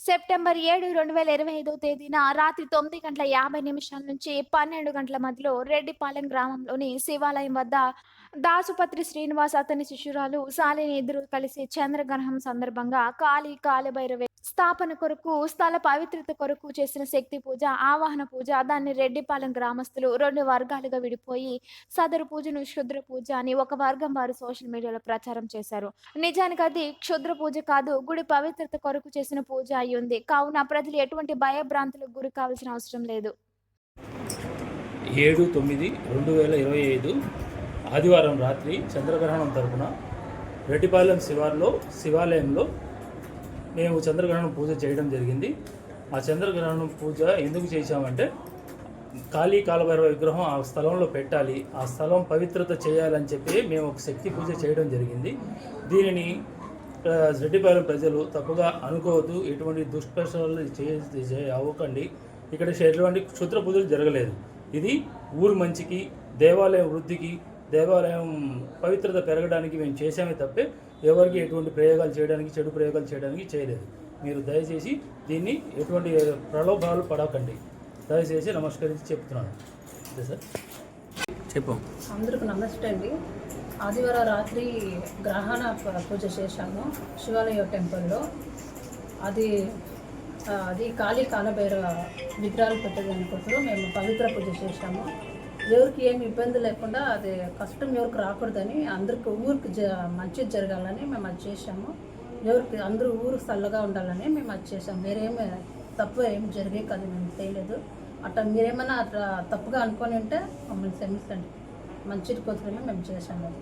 September ఏడు రెండు వేల ఇరవై ఐదో తేదీన రాత్రి తొమ్మిది గంటల యాభై నిమిషాల నుంచి పన్నెండు గంటల మధ్యలో రెడ్డిపాలెం గ్రామంలోని శివాలయం వద్ద దాసుపత్రి శ్రీనివాస్ అతని శిష్యురాలు శాలిని ఇద్దరు కలిసి చంద్రగ్రహం సందర్భంగా కాళీ కాలభైరవ స్థాపన కొరకు స్థల పవిత్రత కొరకు చేసిన శక్తి పూజ ఆవాహన పూజ దాన్ని రెడ్డిపాలెం గ్రామస్తులు రెండు వర్గాలుగా విడిపోయి సదరు పూజను క్షుద్ర పూజ అని ఒక వర్గం వారు సోషల్ మీడియాలో ప్రచారం చేశారు. నిజానికి అది క్షుద్ర పూజ కాదు గుడి పవిత్రత కొరకు చేసిన పూజ అయి ఉంది కావున ప్రజలు ఎటువంటి భయభ్రాంతులకు గురి కావాల్సిన అవసరం లేదు. ఏడు తొమ్మిది రెండు వేల ఇరవై ఐదు ఆదివారం రాత్రి చంద్రగ్రహణం తరపున రెడ్డిపాలెం శివార్లో శివాలయంలో మేము చంద్రగ్రహణం పూజ చేయడం జరిగింది. ఆ చంద్రగ్రహణం పూజ ఎందుకు చేశామంటే కాళీ కాలభైరవ విగ్రహం ఆ స్థలంలో పెట్టాలి ఆ స్థలం పవిత్రత చేయాలని చెప్పి మేము ఒక శక్తి పూజ చేయడం జరిగింది. దీనిని రెడ్డిపాలెం ప్రజలు తప్పుగా అనుకోవద్దు. ఎటువంటి దుష్ప్రచారాలు చేసి అవ్వకండి. ఇక్కడ ఎటువంటి క్షుద్ర పూజలు జరగలేదు. ఇది ఊరు మంచికి దేవాలయం వృద్ధికి దేవాలయం పవిత్రత పెరగడానికి మేము చేసామే తప్పే ఎవరికి ఎటువంటి ప్రయోగాలు చేయడానికి చెడు ప్రయోగాలు చేయడానికి చేయలేదు. మీరు దయచేసి దీన్ని ఎటువంటి ప్రలోభాలు పడకండి. దయచేసి నమస్కరించి చెప్తున్నాను. అంతే సార్ చెప్పు. అందరికి నమస్తే అండి. ఆదివారం రాత్రి గ్రహణ ప- పూజ చేశాము శివాలయ టెంపుల్లో. అది అది కాళీ కాలభైరవ విగ్రహాలు పెట్టేదానికోసం మేము పవిత్ర పూజ చేశాము. ఎవరికి ఏమి ఇబ్బంది లేకుండా అది కష్టం ఎవరికి రాకూడదని అందరికి ఊరికి జ మంచిది జరగాలని మేము అది చేశాము. ఎవరికి అందరూ ఊరు చల్లగా ఉండాలని మేము అది చేసాము వేరేమి తప్పు ఏం జరిగే కాదు మేము చేయలేదు. అట్లా మీరేమైనా అట్లా తప్పుగా అనుకొని ఉంటే మమ్మల్ని క్షమించండి. మంచిది కోసమే మేము చేశాము. అది